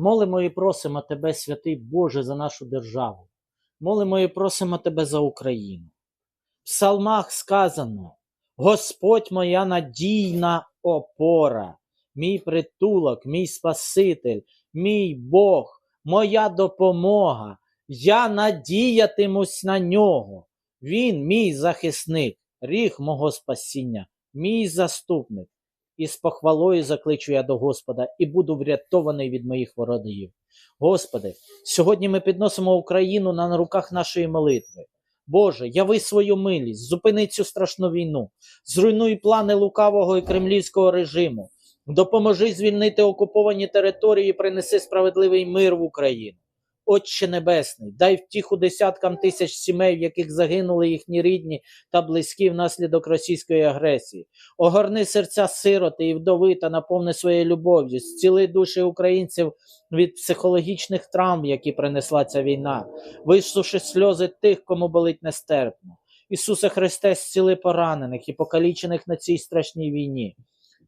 Молимо і просимо Тебе, святий Боже, за нашу державу. Молимо і просимо Тебе за Україну. В псалмах сказано: Господь моя надійна опора, мій притулок, мій Спаситель, мій Бог, моя допомога. Я надіятимусь на нього. Він мій захисник, ріг мого спасіння, мій заступник. І з похвалою закличу я до Господа і буду врятований від моїх ворогів. Господи, сьогодні ми підносимо Україну на руках нашої молитви. Боже, яви свою милість, зупини цю страшну війну, зруйнуй плани лукавого і кремлівського режиму, допоможи звільнити окуповані території і принеси справедливий мир в Україну. Отче Небесний, дай втіху десяткам тисяч сімей, в яких загинули їхні рідні та близькі внаслідок російської агресії. Огорни серця сироти і вдови та наповни своєю любов'ю, зціли душі українців від психологічних травм, які принесла ця війна. Висуши сльози тих, кому болить нестерпно. Ісусе Христе, зціли поранених і покалічених на цій страшній війні.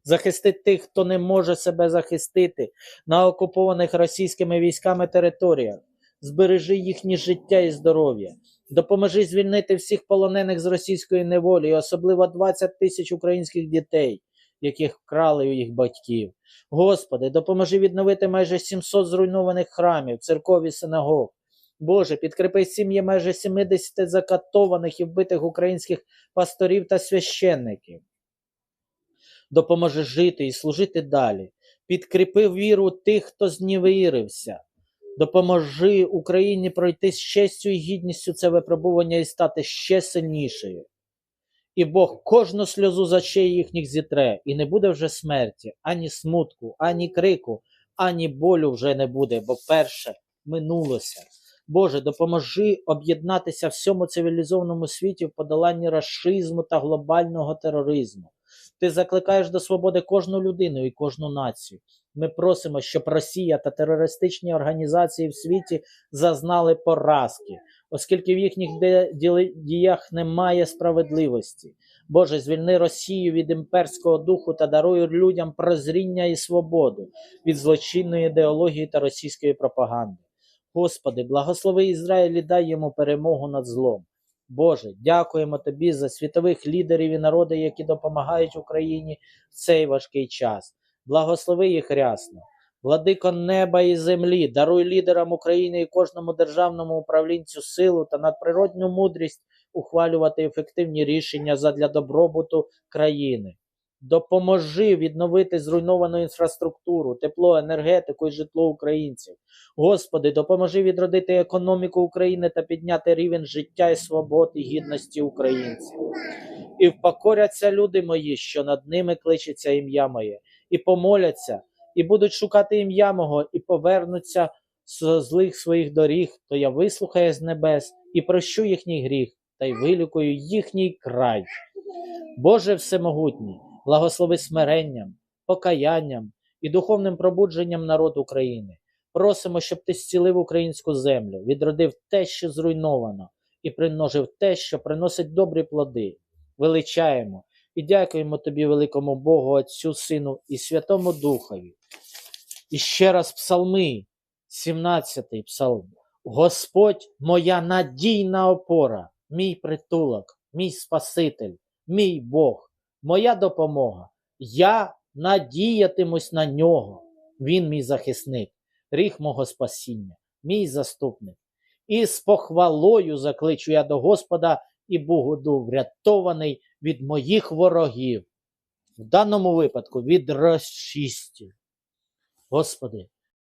Захисти тих, хто не може себе захистити на окупованих російськими військами територіях. Збережи їхнє життя і здоров'я. Допоможи звільнити всіх полонених з російської неволі, і особливо 20 тисяч українських дітей, яких вкрали у їх батьків. Господи, допоможи відновити майже 700 зруйнованих храмів, церков і синагог. Боже, підкріпи сім'ї майже 70 закатованих і вбитих українських пасторів та священників. Допоможи жити і служити далі. Підкріпи віру тих, хто зневірився. Допоможи Україні пройти з честю і гідністю це випробування і стати ще сильнішою. І Бог кожну сльозу з очей їхніх зітре, і не буде вже смерті, ані смутку, ані крику, ані болю вже не буде, бо перше минулося. Боже, допоможи об'єднатися всьому цивілізованому світі в подоланні расизму та глобального тероризму. Ти закликаєш до свободи кожну людину і кожну націю. Ми просимо, щоб Росія та терористичні організації в світі зазнали поразки, оскільки в їхніх діях немає справедливості. Боже, звільни Росію від імперського духу та даруй людям прозріння і свободу від злочинної ідеології та російської пропаганди. Господи, благослови Ізраїль і дай йому перемогу над злом. Боже, дякуємо Тобі за світових лідерів і народи, які допомагають Україні в цей важкий час. Благослови їх рясно. Владико неба і землі, даруй лідерам України і кожному державному управлінцю силу та надприродню мудрість ухвалювати ефективні рішення задля добробуту країни. Допоможи відновити зруйновану інфраструктуру, тепло, енергетику і житло українців. Господи, допоможи відродити економіку України та підняти рівень життя і свобод і гідності українців. І впокоряться люди мої, що над ними кличеться ім'я моє, і помоляться, і будуть шукати ім'я мого, і повернуться з злих своїх доріг, то я вислухаю з небес і прощу їхній гріх, та й вилікую їхній край. Боже Всемогутній, благослови смиренням, покаянням і духовним пробудженням народу України. Просимо, щоб ти зцілив українську землю, відродив те, що зруйновано, і примножив те, що приносить добрі плоди. Величаємо і дякуємо тобі, великому Богу, Отцю, Сину і Святому Духові. І ще раз псалми, 17-й псалм. Господь моя надійна опора, мій притулок, мій Спаситель, мій Бог, моя допомога. Я надіятимусь на нього. Він мій захисник, ріг мого спасіння, мій заступник. І з похвалою закличу я до Господа і буду врятований від моїх ворогів. В даному випадку від расистів. Господи,